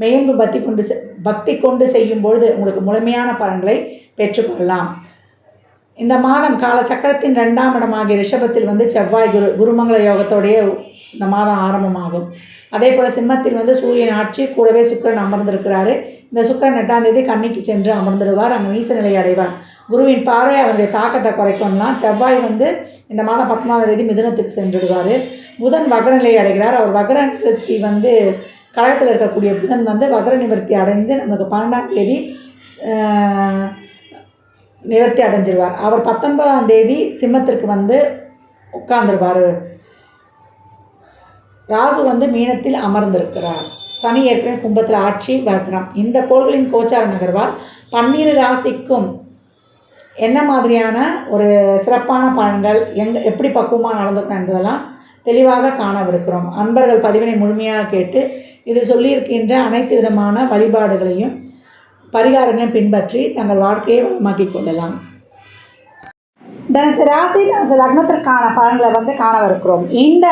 மெய்யன்பு பக்தி கொண்டு செ- பக்தி கொண்டு செய்யும் பொழுது உங்களுக்கு முழுமையான பலன்களை பெற்றுக்கொள்ளலாம். இந்த மாதம் காலச்சக்கரத்தின் ரெண்டாம் இடமாகிய ரிஷபத்தில் வந்து செவ்வாய் குரு குருமங்கள யோகத்தோடைய இந்த மாதம் ஆரம்பமாகும். அதே போல் சிம்மத்தில் வந்து சூரியன் ஆட்சி கூடவே சுக்கிரன் அமர்ந்திருக்கிறாரு. இந்த சுக்கிரன் எட்டாம் தேதி கண்ணிக்கு சென்று அமர்ந்துடுவார். அங்கே நீச நிலை அடைவார். குருவின் பார்வை அதனுடைய தாக்கத்தை குறைக்கும்லாம். செவ்வாய் வந்து இந்த மாதம் பத்தொன்பதாம் தேதி மிதுனத்துக்கு சென்றுடுவார். புதன் வகரநிலை அடைகிறார். அவர் வக்ர வந்து கழகத்தில் இருக்கக்கூடிய புதன் வந்து வக்ர நிவர்த்தி அடைந்து நமக்கு பன்னெண்டாம் தேதி நிவர்த்தி அடைஞ்சிருவார். அவர் பத்தொன்பதாம் தேதி சிம்மத்திற்கு வந்து உட்கார்ந்துருவார் ராகு வந்து மீனத்தில் அமர்ந்திருக்கிறார். சனி ஏற்கனவே கும்பத்தில் ஆட்சி வக்ரம் இந்த கோள்களின் கோச்சார நகர்வால் பன்னிரு ராசிக்கும் என்ன மாதிரியான ஒரு சிறப்பான பலன்கள் எங்க எப்படி பக்குவமாக நடந்துக்கணும் என்பதெல்லாம் தெளிவாக காணவிருக்கிறோம். அன்பர்கள் பதிவினை முழுமையாக கேட்டு இது சொல்லியிருக்கின்ற அனைத்து விதமான வழிபாடுகளையும் பரிகாரங்களையும் பின்பற்றி தங்கள் வாழ்க்கையை வளமாக்கிக் கொள்ளலாம். தனுசு ராசி தனுசு லக்னத்திற்கான பலன்களை வந்து காணவிருக்கிறோம். இந்த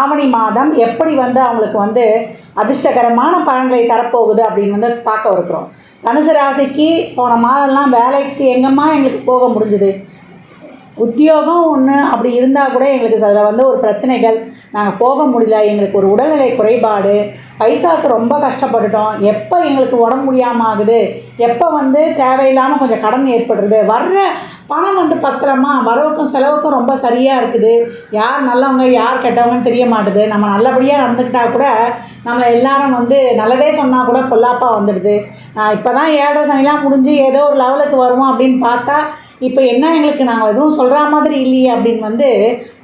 ஆவணி மாதம் எப்படி வந்து அவங்களுக்கு வந்து அதிர்ஷ்டகரமான பலன்களை தரப்போகுது அப்படின்னு வந்து பார்க்க இருக்கிறோம். தனுசு ராசிக்கு போன மாதம்லாம் வேலைக்கு எங்கம்மா எங்களுக்கு போக முடிஞ்சுது. உத்தியோகம் ஒன்று அப்படி இருந்தால் கூட எங்களுக்கு அதில் வந்து ஒரு பிரச்சனைகள். நாங்கள் போக முடியல. எங்களுக்கு ஒரு உடல்நிலை குறைபாடு. பைசாவுக்கு ரொம்ப கஷ்டப்பட்டுட்டோம். எப்போ எங்களுக்கு உடம்பு முடியாமல் ஆகுது? எப்போ வந்து தேவையில்லாமல் கொஞ்சம் கடன் ஏற்படுறது? வர்ற பணம் வந்து பத்திரமா? வரவுக்கும் செலவுக்கும் ரொம்ப சரியாக இருக்குது. யார் நல்லவங்க யார் கெட்டவங்கன்னு தெரிய மாட்டுது. நம்ம நல்லபடியாக நடந்துக்கிட்டால் கூட நம்மளை எல்லாரும் வந்து நல்லதே சொன்னால் கூட பொல்லாப்பாக வந்துடுது. நான் இப்போ தான் ஏழரை சனிலாம் முடிஞ்சு ஏதோ ஒரு லெவலுக்கு வருவோம் அப்படின்னு பார்த்தா இப்போ என்ன எங்களுக்கு? நாங்கள் எதுவும் சொல்கிற மாதிரி இல்லையே அப்படின்னு வந்து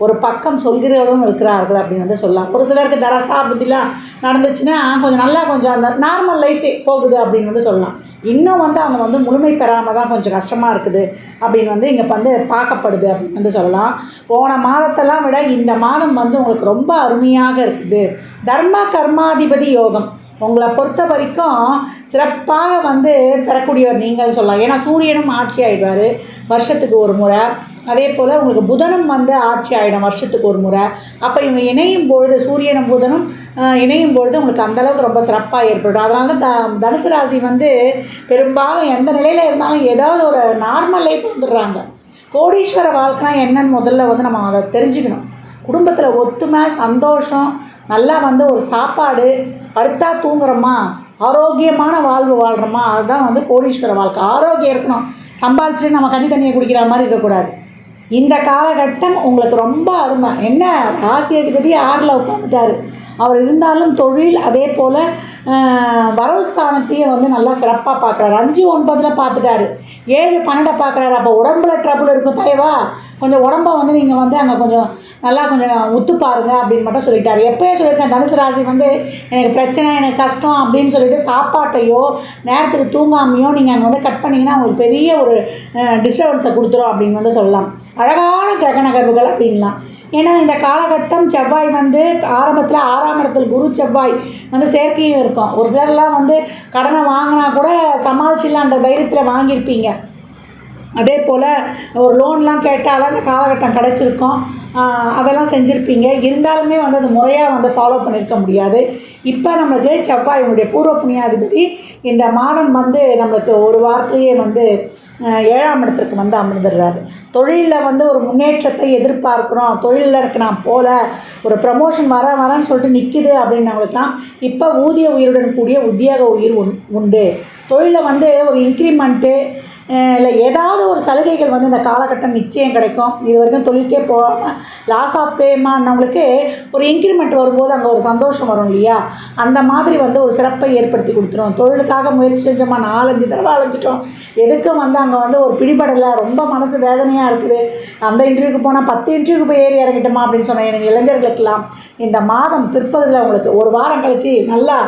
ஒரு பக்கம் சொல்கிறவர்களும் இருக்கிறார்கள் அப்படின்னு வந்து சொல்லலாம். ஒரு சிலருக்கு தரசா புத்திலாம் நடந்துச்சுன்னா கொஞ்சம் நல்லா கொஞ்சம் அந்த நார்மல் லைஃபே போகுது அப்படின்னு வந்து சொல்லலாம். இன்னும் வந்து அவங்க வந்து முழுமை பெறாமல் தான் கொஞ்சம் கஷ்டமாக இருக்குது அப்படின்னு வந்து இங்கே வந்து பார்க்கப்படுது அப்படின்னு வந்து சொல்லலாம். போன மாதத்தெல்லாம் விட இந்த மாதம் வந்து உங்களுக்கு ரொம்ப அருமையாக இருக்குது. தர்ம கர்மாதிபதி யோகம். உங்களை பொறுத்த வரைக்கும் சிறப்பாக வந்து பெறக்கூடியவர் நீங்கள் சொல்லலாம். ஏன்னா சூரியனும் ஆட்சி ஆகிடுவார் வருஷத்துக்கு ஒரு முறை. அதே போல் உங்களுக்கு புதனும் வந்து ஆட்சி ஆகிடும் வருஷத்துக்கு ஒரு முறை. அப்போ இவங்க இணையும் பொழுது சூரியனும் புதனும் இணையும் பொழுது உங்களுக்கு அந்தளவுக்கு ரொம்ப சிறப்பாக ஏற்படும். அதனால தான் த தனுசு ராசி வந்து பெரும்பாலும் எந்த நிலையில் இருந்தாலும் ஏதாவது ஒரு நார்மல் லைஃப் வந்துடுறாங்க. கோடீஸ்வர வாழ்க்கைனா என்னன்னு முதல்ல வந்து நம்ம அதை தெரிஞ்சுக்கணும். குடும்பத்தில் ஒத்துமை சந்தோஷம் நல்லா வந்து ஒரு சாப்பாடு படுத்தா தூங்குறோமா? ஆரோக்கியமான வாழ்வு வாழ்கிறோமா அதுதான் வந்து கோடீஸ்வர வாழ்க்கை. ஆரோக்கியம் இருக்கணும். சம்பாரிச்சுட்டு நம்ம கஞ்சி தண்ணியை குடிக்கிற மாதிரி இருக்கக்கூடாது. இந்த காலகட்டம் உங்களுக்கு ரொம்ப அருமை. என்ன? ராசி அதிபதி ஆறில் உட்காந்துட்டார் அவர் இருந்தாலும் தொழில் அதே போல் வரவு ஸ்தானத்தையும் வந்து நல்லா சிறப்பாக பார்க்குறாரு அஞ்சு ஒன்பதில் பார்த்துட்டாரு ஏழு பன்னெண்டை பார்க்குறாரு அப்போ உடம்புல ட்ரபுள் இருக்கும். தயவா கொஞ்சம் உடம்பை வந்து நீங்கள் வந்து அங்கே கொஞ்சம் நல்லா கொஞ்சம் ஒத்து பாருங்க அப்படின்னு மட்டும் சொல்லிட்டாரு. எப்போயே சொல்லியிருக்கேன் தனுசு ராசி வந்து எனக்கு பிரச்சனை எனக்கு கஷ்டம் அப்படின்னு சொல்லிட்டு சாப்பாட்டையோ நேரத்துக்கு தூங்காமையோ நீங்கள் அங்கே வந்து கட் பண்ணிங்கன்னா உங்களுக்கு பெரிய ஒரு டிஸ்டர்பன்ஸை கொடுத்துரும் அப்படின்னு வந்து சொல்லலாம். அழகான கிரக நகர்வுகள் அப்படின்லாம். ஏன்னா இந்த காலகட்டம் செவ்வாய் வந்து ஆரம்பத்தில் ஆறாம் இடத்தில் குரு செவ்வாய் வந்து செயற்கையும் இருக்கும். ஒரு சிலர்லாம் வந்து கடனை வாங்கினா கூட சமாளிச்சிடலான்ற தைரியத்தில் வாங்கியிருப்பீங்க. அதே போல் ஒரு லோன்லாம் கேட்டால் அந்த காலகட்டம் கிடச்சிருக்கும். அதெல்லாம் செஞ்சுருப்பீங்க. இருந்தாலுமே வந்து அது முறையாக வந்து ஃபாலோ பண்ணியிருக்க முடியாது. இப்போ நம்மளுக்கு செவ்வாய் உங்களுடைய பூர்வ புண்ணியாதிபதி இந்த மாதம் வந்து நம்மளுக்கு ஒரு வாரத்திலேயே வந்து ஏழாம் இடத்திற்கு வந்து அமர்ந்துடுறாரு. தொழிலில் வந்து ஒரு முன்னேற்றத்தை எதிர்பார்க்குறோம். தொழிலில் இருக்கு நான் போல. ஒரு ப்ரமோஷன் வர வரேன்னு சொல்லிட்டு நிற்கிது அப்படின்னவங்களுக்குலாம் இப்போ ஊதிய உயிருடன் கூடிய உத்தியோக உயிர் உண் உண்டு. தொழிலில் வந்து ஒரு இன்க்ரிமெண்ட்டு இல்லை ஏதாவது ஒரு சலுகைகள் வந்து இந்த காலகட்டம் நிச்சயம் கிடைக்கும். இது வரைக்கும் தொழிலுக்கே போகாமல் லாஸ் ஆஃப் பேமானவங்களுக்கு ஒரு இன்க்ரிமெண்ட் வரும்போது அங்கே ஒரு சந்தோஷம் வரும் இல்லையா? அந்த மாதிரி வந்து ஒரு சிறப்பை ஏற்படுத்தி கொடுத்துரும். தொழிலுக்காக முயற்சி செஞ்சோமா? நாலஞ்சு தடவை அலைஞ்சிட்டோம். எதுக்கும் வந்து அங்கே வந்து ஒரு பிடிபடலை. ரொம்ப மனசு வேதனையாக இருக்குது. அந்த இன்டர்வியூக்கு போனால் பத்து இன்டர்வியூக்கு போய் ஏறி இறங்கிட்டோமா அப்படின்னு சொன்ன எனக்கு இளைஞர்களுக்கெல்லாம் இந்த மாதம் பிற்பகுதியில் உங்களுக்கு ஒரு வாரம் கழிச்சு நல்லா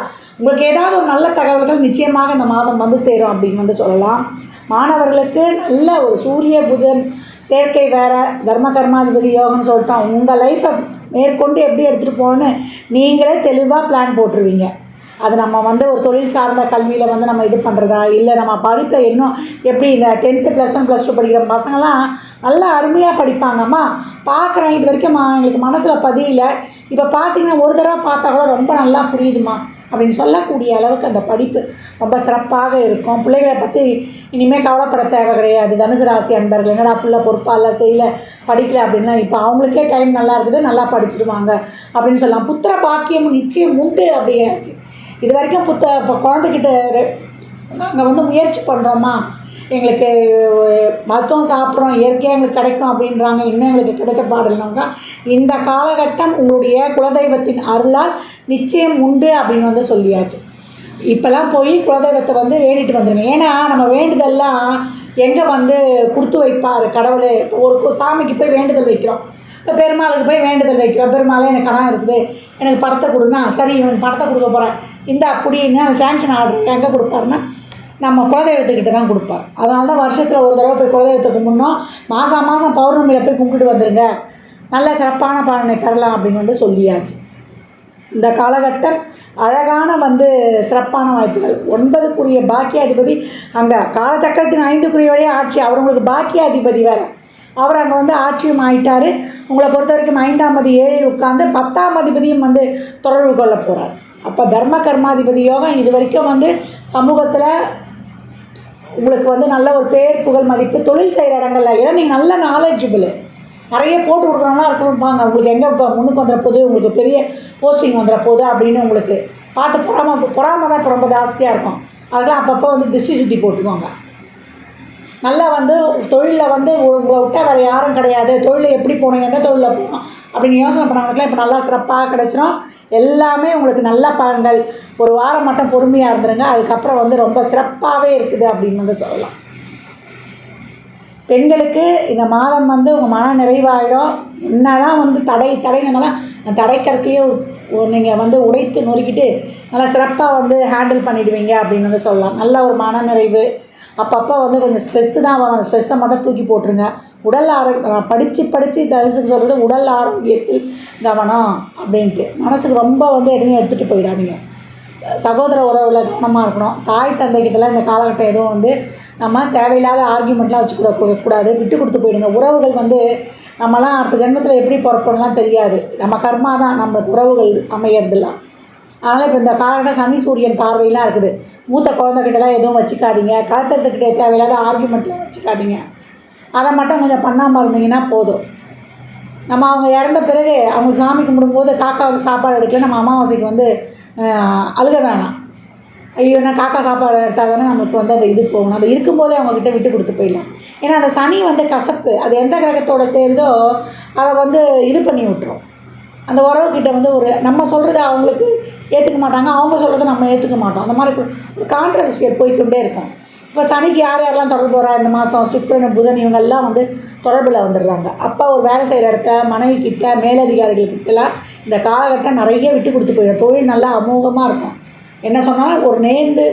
உங்களுக்கு ஏதாவது ஒரு நல்ல தகவல்கள் நிச்சயமாக இந்த மாதம் வந்து சேரும் அப்படின்னு வந்து சொல்லலாம். மாணவர்களுக்கு நல்ல ஒரு சூரிய புதன் சேர்க்கை வேறு தர்ம கர்மாதிபதி யோகம்னு சொல்லிட்டோம் உங்கள் லைஃப்பை மேற்கொண்டு எப்படி எடுத்துகிட்டு போகணுன்னு நீங்களே தெளிவாக பிளான் போட்டுருவீங்க. அது நம்ம வந்து ஒரு தொழில் சார்ந்த கல்வியில் வந்து நம்ம இது பண்ணுறதா இல்லை நம்ம படிப்பை இன்னும் எப்படி இந்த tenth plus one plus two படிக்கிற பசங்கள்லாம் நல்லா அருமையாக படிப்பாங்கம்மா பார்க்குறேன். இது வரைக்கும் எங்களுக்கு மனசில் பதியல. இப்போ பார்த்தீங்கன்னா ஒரு தடவை பார்த்தா கூட ரொம்ப நல்லா புரியுதுமா அப்படின்னு சொல்லக்கூடிய அளவுக்கு அந்த படிப்பு ரொம்ப சிறப்பாக இருக்கும். பிள்ளைகளை பற்றி இனிமேல் கவலைப்பட தேவை கிடையாது. தனுசு ராசி அன்பர்கள் என்னடா பிள்ளை பொறுப்பாக இல்லை செய்யல படிக்கல அப்படின்லாம் இப்போ அவங்களுக்கே டைம் நல்லா இருக்குது. நல்லா படிச்சிடுவாங்க அப்படின்னு சொல்லலாம். புத்திர பாக்கியம் நிச்சயம் உண்டு அப்படியாச்சு இது வரைக்கும் புத்த இப்போ குழந்தைக்கிட்ட நாங்கள் வந்து முயற்சி பண்ணுறோமா எங்களுக்கு மருத்துவம் சாப்பிட்றோம் இயற்கையாக எங்களுக்கு கிடைக்கும் அப்படின்றாங்க. இன்னும் எங்களுக்கு கிடைச்ச பாடல்னாக்கா இந்த காலகட்டம் உங்களுடைய குலதெய்வத்தின் அருளால் நிச்சயம் உண்டு அப்படின்னு வந்து சொல்லியாச்சு. இப்போல்லாம் போய் குலதெய்வத்தை வந்து வேண்டிட்டு வந்துடுங்க ஏன்னா நம்ம வேண்டுதல்லாம் எங்கே வந்து கொடுத்து வைப்பார் கடவுள்? இப்போ ஒரு சாமிக்கு போய் வேண்டுதல் வைக்கிறோம். இப்போ பெருமாளுக்கு போய் வேண்டுதல் வைக்கிறோம். பெருமாளே எனக்கு கடன் இருக்குது. எனக்கு படத்தை கொடுனா சரி இவனுக்கு படத்தை கொடுக்க போகிறேன் இந்த அப்படின்னு அந்த சேங்ஷன் ஆர்டர் எங்கே கொடுப்பாருன்னா நம்ம குலதெய்வத்துக்கிட்ட தான் கொடுப்பார். அதனால தான் வருஷத்தில் ஒரு தடவை போய் குலதெய்வத்தை கும்பிடணும் மாதம் மாதம் பௌர்ணமியில் போய் கும்பிட்டு வந்துடுங்க நல்ல சிறப்பான பலனை பெறலாம் அப்படின்னு வந்து சொல்லியாச்சு. இந்த காலகட்டம் அழகான வந்து சிறப்பான வாய்ப்புகள். ஒன்பதுக்குரிய பாக்கியாதிபதி அங்கே காலச்சக்கரத்தின் ஐந்துக்குரியவரே ஆட்சி. அவர் உங்களுக்கு பாக்கியாதிபதி வேறு. அவர் அங்கே வந்து ஆட்சியும் ஆயிட்டார். உங்களை பொறுத்த வரைக்கும் ஐந்தாம் அதி ஏழில் உட்கார்ந்து பத்தாம் அதிபதியும் வந்து தொடர்பு கொள்ள போகிறார் அப்போ தர்ம கர்மாதிபதி யோகம் இது வரைக்கும் வந்து சமூகத்தில் உங்களுக்கு வந்து நல்ல ஒரு பேர் புகழ் மதிப்பு தொழில் செய்கிற இடங்கள்ல ஏன்னா நீங்கள் நல்ல நாலேஜபிள் நிறைய போட்டு கொடுக்குறவங்களாம் இருப்பாங்க. உங்களுக்கு எங்கே இப்போ முன்னுக்கு வந்துட போகுது உங்களுக்கு பெரிய போஸ்டிங் வந்துட போகுது அப்படின்னு உங்களுக்கு பார்த்து பொறாம பொறாம தான் இப்போ ரொம்ப ஜாஸ்தியாக இருக்கும். அதெல்லாம் அப்பப்போ வந்து திருஷ்டி சுற்றி போட்டுக்கோங்க நல்லா வந்து தொழிலில் வந்து உங்களை விட்டால் வேறு யாரும் கிடையாது. தொழிலில் எப்படி போகணும் எந்த தொழிலில் போகணும் அப்படின்னு யோசனை பண்ணவங்களுக்குலாம் இப்போ நல்லா சிறப்பாக கிடச்சிரும். எல்லாமே உங்களுக்கு நல்ல பலன்கள் ஒரு வாரம் மட்டும் பொறுமையாக இருந்துருங்க. அதுக்கப்புறம் வந்து ரொம்ப சிறப்பாகவே இருக்குது அப்படின்னு வந்து சொல்லலாம். பெண்களுக்கு இந்த மாதம் வந்து உங்கள் மன நிறைவாயிடும். என்ன தான் வந்து தடை தடைனாலும் அந்த தடை கற்கையே நீங்கள் வந்து உடைத்து நொறுக்கிட்டு நல்லா சிறப்பாக வந்து ஹேண்டில் பண்ணிடுவீங்க அப்படின்னு வந்து சொல்லலாம். நல்ல ஒரு மன நிறைவு. அப்பப்போ வந்து கொஞ்சம் ஸ்ட்ரெஸ்ஸு தான் வரும். அந்த ஸ்ட்ரெஸ்ஸை மட்டும் தூக்கி போட்டுருங்க. உடல் ஆரோக்கியம் நான் படித்து படித்து தரிசுக்கு சொல்கிறது உடல் ஆரோக்கியத்தில் கவனம் அப்படின்ட்டு. மனசுக்கு ரொம்ப வந்து எதையும் எடுத்துகிட்டு போயிடாதீங்க. சகோதர உறவில் கவனமாக இருக்கணும். தாய் தந்தைக்கிட்டலாம் இந்த காலகட்டம் எதுவும் வந்து நம்ம தேவையில்லாத ஆர்கியூமெண்ட்லாம் வச்சுக்கூட கூடாது. விட்டு கொடுத்து போயிடுங்க. உறவுகள் வந்து நம்மலாம் அடுத்த ஜென்மத்தில் எப்படி பிறப்போம்லாம் தெரியாது. நம்ம கர்மா தான். நம்மளுக்கு உறவுகள் அமையறதுலாம் அதனால் இப்போ இந்த காலகட்டம் சனி சூரியன் பார்வையெல்லாம் இருக்குது. மூத்த குழந்தைகிட்டலாம் எதுவும் வச்சுக்காதீங்க. கழுத்தத்துக்கிட்ட தேவையில்லாத ஆர்கியூமெண்ட்லாம் வச்சுக்காதீங்க. அதை மட்டும் கொஞ்சம் பண்ணாமல் இருந்தீங்கன்னா போதும். நம்ம அவங்க இறந்த பிறகு அவங்க சாமி கும்பிடும்போது காக்கா வந்து சாப்பாடு எடுக்கல நம்ம அமாவாசைக்கு வந்து அழுக வேணாம். ஐயோ காக்கா சாப்பாடு எடுத்தால் தானே நமக்கு வந்து அந்த இது போகணும். அது இருக்கும்போதே அவங்கக்கிட்ட விட்டு கொடுத்து போயிடலாம். ஏன்னா அந்த சனி வந்து கசப்பு. அது எந்த கிரகத்தோட சேருதோ அதை வந்து இது பண்ணி விட்டுரும். அந்த உறவுக்கிட்ட வந்து ஒரு நம்ம சொல்கிறத அவங்களுக்கு ஏற்றுக்க மாட்டாங்க அவங்க சொல்கிறத நம்ம ஏற்றுக்க மாட்டோம். அந்த மாதிரி ஒரு கான்ட்ரவர்சியல் போய்க்கொண்டே இருக்கும். இப்போ சனிக்கு யார் யாரெல்லாம் தொடர்பு வரா இந்த மாதம் சுக்கிரன் புதன் இவங்கெல்லாம் வந்து தொடர்பில் வந்துடுறாங்க. அப்போ ஒரு வேலை செய்கிற இடத்த மனைவி கிட்ட மேலதிகாரிகள்கிட்டலாம் இந்த காலகட்டம் நிறைய விட்டு கொடுத்து போயிடும். தொழில் நல்லா அமோகமாக இருக்கும். என்ன சொன்னாலும் ஒரு நேர்ந்து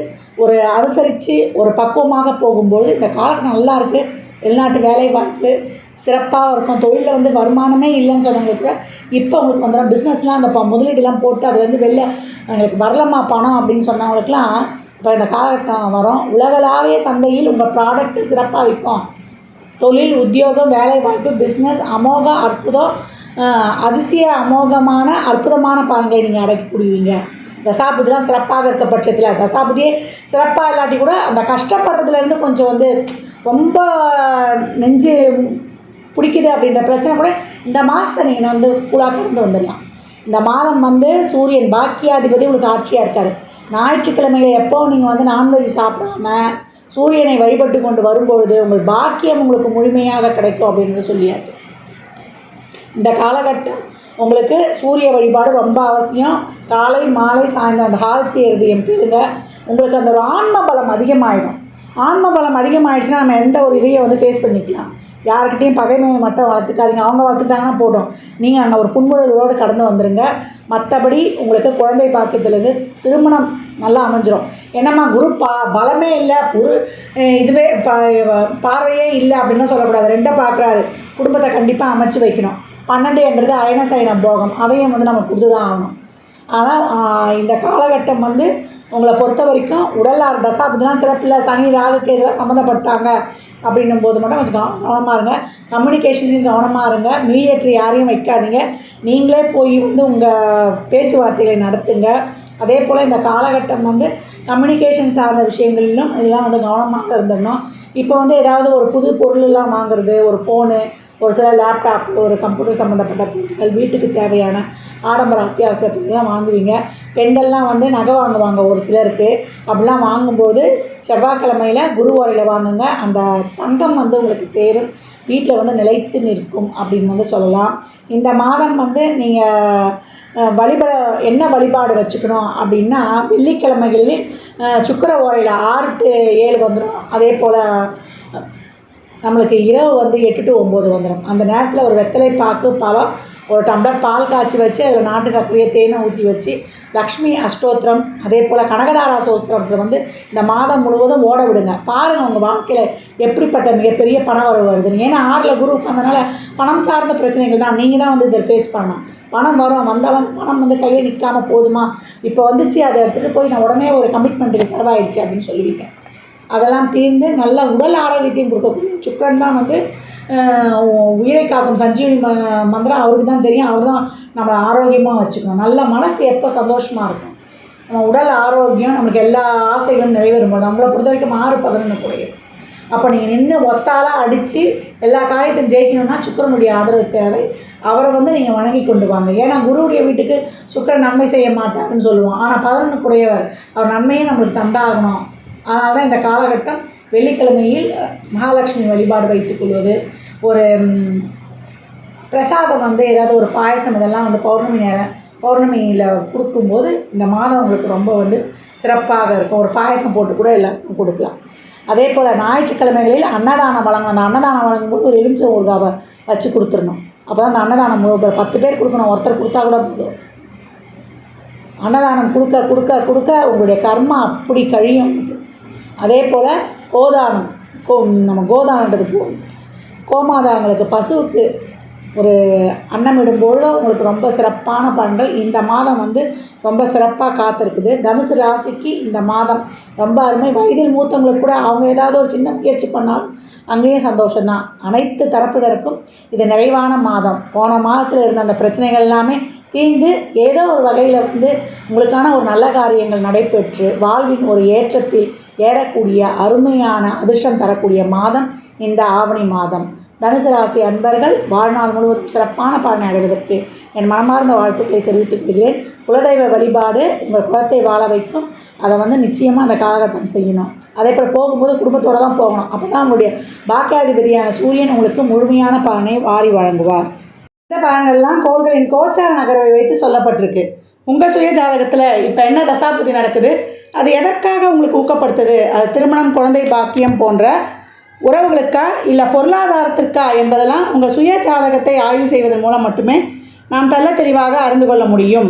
ஒரு அனுசரித்து ஒரு பக்குவமாக போகும்போது இந்த காலகட்டம் நல்லா இருக்குது வெளிநாட்டு வேலை வாய்ப்பு சிறப்பாக இருக்கும். தொழிலில் வந்து வருமானமே இல்லைன்னு சொன்னவங்களுக்கு கூட இப்போ உங்களுக்கு வந்துடும் பிஸ்னஸ்லாம் அந்த ப- முதலீடுலாம் போட்டு அதுலேருந்து வெளில எங்களுக்கு வரலம்மா பணம் அப்படின்னு சொன்னவங்களுக்குலாம் இப்போ இந்த காலகட்டம் வரும். உலகளாவிய சந்தையில் உங்கள் ப்ராடக்ட்டு சிறப்பாக விற்கும். தொழில் உத்தியோகம் வேலைவாய்ப்பு பிஸ்னஸ் அமோக அற்புதம் அதிசய அமோகமான அற்புதமான பலன்களை நீங்கள் அடைக்கக்கூடியவீங்க தசாபதிலாம் சிறப்பாக இருக்க பட்சத்தில் தசாபதியே சிறப்பாக இல்லாட்டி கூட அந்த கஷ்டப்படுறதுலேருந்து கொஞ்சம் வந்து ரொம்ப நெஞ்சு பிடிக்குது அப்படின்ற பிரச்சனை கூட இந்த மாதத்தை நீங்கள் வந்து கூழாக கடந்து வந்துடலாம். இந்த மாதம் வந்து சூரியன் பாக்கியாதிபதி உங்களுக்கு ஆட்சியாக இருக்கார். ஞாயிற்றுக்கிழமையில் எப்போ நீங்கள் வந்து நான்வெஜ் சாப்பிடாம சூரியனை வழிபட்டு கொண்டு வரும்பொழுது உங்கள் பாக்கியம் உங்களுக்கு முழுமையாக கிடைக்கும் அப்படின்றத சொல்லியாச்சு. இந்த காலகட்டம் உங்களுக்கு சூரிய வழிபாடு ரொம்ப அவசியம். காலை மாலை சாயந்தரம் அந்த ஆதித்ய இருதயம் கேளுங்க உங்களுக்கு அந்த ஒரு ஆன்ம பலம் அதிகமாகிடும் ஆன்ம பலம் அதிகமாகிடுச்சுன்னா நம்ம எந்த ஒரு இதையும் வந்து ஃபேஸ் பண்ணிக்கலாம். யாருக்கிட்டையும் பகைமையை மட்டும் வளர்த்துக்காதீங்க. அவங்க வளர்த்துட்டாங்கன்னா போட்டோம் நீங்கள் அங்கே ஒரு புன்முறுவலோடு கடந்து வந்துடுங்க மற்றபடி உங்களுக்கு குழந்தை பாக்கியத்துலேருந்து திருமணம் நல்லா அமைஞ்சிரும். என்னம்மா குரு பா பலமே இல்லை. குரு இதுவே பா பார்வையே இல்லை அப்படின்னு சொல்லக்கூடாது. ரெண்டை பார்க்குறாரு. குடும்பத்தை கண்டிப்பாக அமைச்சு வைக்கணும். பன்னெண்டு என்றது அயன போகம். அதையும் வந்து நம்ம கொடுத்து தான் ஆகணும். ஆனால் இந்த காலகட்டம் வந்து உங்களை பொறுத்த வரைக்கும் உடல் ஆறு தசாபதிலாம் சிறப்பில்லை சனி ராகுக்கு இதெல்லாம் சம்மந்தப்பட்டாங்க அப்படின்னும் போது மட்டும் கொஞ்சம் கவ கவனமாக இருங்க. கம்யூனிகேஷன்லையும் கவனமாக இருங்க. மீடியேட்டர் யாரையும் வைக்காதீங்க. நீங்களே போய் வந்து உங்கள் பேச்சுவார்த்தைகளை நடத்துங்க. அதே போல் இந்த காலகட்டம் வந்து கம்யூனிகேஷன் சார்ந்த விஷயங்களிலும் இதெல்லாம் வந்து கவனமாக இருந்தோம்னா இப்போ வந்து ஏதாவது ஒரு புது பொருளெல்லாம் வாங்குறது ஒரு ஃபோனு ஒரு சில லேப்டாப் ஒரு கம்ப்யூட்டர் சம்மந்தப்பட்ட பொருட்கள் வீட்டுக்கு தேவையான ஆடம்பர அத்தியாவசிய பொருட்கள்லாம் வாங்குவீங்க. பெண்கள்லாம் வந்து நகை வாங்குவாங்க ஒரு சிலருக்கு. அப்படிலாம் வாங்கும்போது செவ்வாய்க்கிழமையில் குரு ஓரையில் வாங்குங்க. அந்த தங்கம் வந்து உங்களுக்கு சேரும். வீட்டில் வந்து நிலைத்து நிற்கும் அப்படின்னு வந்து சொல்லலாம். இந்த மாதம் வந்து நீங்கள் வழிபட என்ன வழிபாடு வச்சுக்கணும் அப்படின்னா வெள்ளிக்கிழமைகளில் சுக்கர ஓரையில் ஆறு டு ஏழு வந்துடும் அதே போல் நம்மளுக்கு இரவு வந்து எட்டு டு ஒம்பது வந்துடும் அந்த நேரத்தில் ஒரு வெத்தலை பாக்கு பழம் ஒரு டம்ளர் பால் காய்ச்சி வச்சு அதில் நாட்டு சர்க்கரையை தேனை ஊற்றி வச்சு லக்ஷ்மி அஷ்டோத்திரம் அதே போல் கனகதாரா சோஸ்திரத்தை வந்து இந்த மாதம் முழுவதும் ஓட விடுங்க. பாருங்கள் உங்கள் வாழ்க்கையில் எப்படிப்பட்ட மிகப்பெரிய பண வரவு வருதுன்னு. ஏன்னா ஆறில் குரு உட்காந்தனால பணம் சார்ந்த பிரச்சனைகள் தான் நீங்கள் தான் வந்து இதை ஃபேஸ் பண்ணணும். பணம் வரும் வந்தாலும் பணம் வந்து கையில் நிற்காமல் போதுமா? இப்போ வந்துச்சு அதை எடுத்துகிட்டு போய் நான் உடனே ஒரு கமிட்மெண்ட்டுக்கு செலவாயிடுச்சு அப்படின்னு சொல்லுவீங்க. அதெல்லாம் தீர்ந்து நல்ல உடல் ஆரோக்கியத்தையும் கொடுக்கக்கூடிய சுக்கரன் தான் வந்து உயிரை காக்கும் சஞ்சீவனி ம மந்திரம் அவருக்கு தான் தெரியும். அவர் தான் நம்மளை ஆரோக்கியமாக வச்சுக்கணும். நல்ல மனசு எப்போ சந்தோஷமாக இருக்கும்? நம்ம உடல் ஆரோக்கியம் நமக்கு எல்லா ஆசைகளும் நிறைவேறும்போது நம்மளை பொறுத்த வரைக்கும் ஆறு பதினொன்று குறைய அப்போ நீங்கள் நின்று ஒத்தாலாக அடித்து எல்லா காரியத்தையும் ஜெயிக்கணும்னா சுக்கரனுடைய ஆதரவு தேவை. அவரை வந்து நீங்கள் வணங்கி கொண்டு வாங்க. ஏன்னா குருவுடைய வீட்டுக்கு சுக்கரன் நன்மை செய்ய மாட்டாருன்னு சொல்லுவோம். ஆனால் பதினொன்று குறையவர் அவர் நன்மையை நம்மளுக்கு தந்தாகணும். அதனால தான் இந்த காலகட்டம் வெள்ளிக்கிழமையில் மகாலட்சுமி வழிபாடு வைத்துக் கொள்வது ஒரு பிரசாதம் வந்து ஏதாவது ஒரு பாயசம் இதெல்லாம் வந்து பௌர்ணமி நேரம் பௌர்ணமியில் கொடுக்கும்போது இந்த மாதம் உங்களுக்கு ரொம்ப வந்து சிறப்பாக இருக்கும். ஒரு பாயசம் போட்டு கூட எல்லாருக்கும் கொடுக்கலாம். அதே போல் ஞாயிற்றுக்கிழமைகளில் அன்னதானம் வழங்கணும். அந்த அன்னதானம் வழங்கும்போது ஒரு எலுமிச்சை ஊர்காவை வச்சு கொடுத்துடணும். அப்போ தான் அந்த அன்னதானம் ஒரு பத்து பேர் கொடுக்கணும். ஒருத்தர் கொடுத்தா கூட போதும். அன்னதானம் கொடுக்க கொடுக்க கொடுக்க உங்களுடைய கர்மா அப்படி கழியும். அதே போல் கோதானம் கோ நம்ம கோதானன்றது கோ கோமாதாங்களுக்கு பசுவுக்கு ஒரு அன்னமிடும்பொழுது உங்களுக்கு ரொம்ப சிறப்பான பலன்கள். இந்த மாதம் வந்து ரொம்ப சிறப்பாக காத்திருக்குது. தனுசு ராசிக்கு இந்த மாதம் ரொம்ப அருமை. வயதில் மூத்தவங்களுக்கு கூட அவங்க ஏதாவது ஒரு சின்ன முயற்சி பண்ணாலும் அங்கேயும் சந்தோஷம்தான். அனைத்து தரப்பினருக்கும் இது நிறைவான மாதம். போன மாதத்தில் இருந்த அந்த பிரச்சனைகள் எல்லாமே தீர்ந்து ஏதோ ஒரு வகையில் வந்து உங்களுக்கான ஒரு நல்ல காரியங்கள் நடைபெற்று வாழ்வின் ஒரு ஏற்றத்தில் ஏறக்கூடிய அருமையான அதிர்ஷ்டம் தரக்கூடிய மாதம் இந்த ஆவணி மாதம். தனுசு ராசி அன்பர்கள் வாழ்நாள் முழுவதும் சிறப்பான பலனை அடைவதற்கு என் மனமார்ந்த வாழ்த்துக்களை தெரிவித்துக் கொள்கிறேன். குலதெய்வ வழிபாடு உங்கள் குலத்தை வாழ வைக்கும். அதை வந்து நிச்சயமாக அந்த காலகட்டம் செய்யணும். அதே போல் போகும்போது குடும்பத்தோடு தான் போகணும். அப்போ தான் உங்களுடைய பாக்கியாதிபதியான சூரியன் உங்களுக்கு முழுமையான பலனை வாரி வழங்குவார். இந்த பலன்கள்லாம் கோள்களின் கோச்சார நகர்வை வைத்து சொல்லப்பட்டிருக்கு. உங்கள் சுய ஜாதகத்தில் இப்போ என்ன தசாபுதி நடக்குது? அது எதற்காக உங்களுக்கு ஊக்கப்படுத்துது? அது திருமணம் குழந்தை பாக்கியம் போன்ற உறவுகளுக்கா இல்லை பொருளாதாரத்திற்கா என்பதெல்லாம் உங்கள் சுய ஜாதகத்தை ஆய்வு செய்வதன் மூலம் மட்டுமே நாம் தள்ள தெளிவாக அறிந்து கொள்ள முடியும்.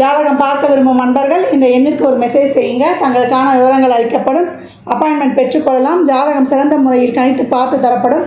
ஜாதகம் பார்க்க விரும்பும் நண்பர்கள் இந்த எண்ணிற்கு ஒரு மெசேஜ் செய்யுங்க. தங்களுக்கான விவரங்கள் அளிக்கப்படும். அப்பாயின்மெண்ட் பெற்றுக்கொள்ளலாம் ஜாதகம் சிறந்த முறையில் கணித்து பார்த்து தரப்படும்.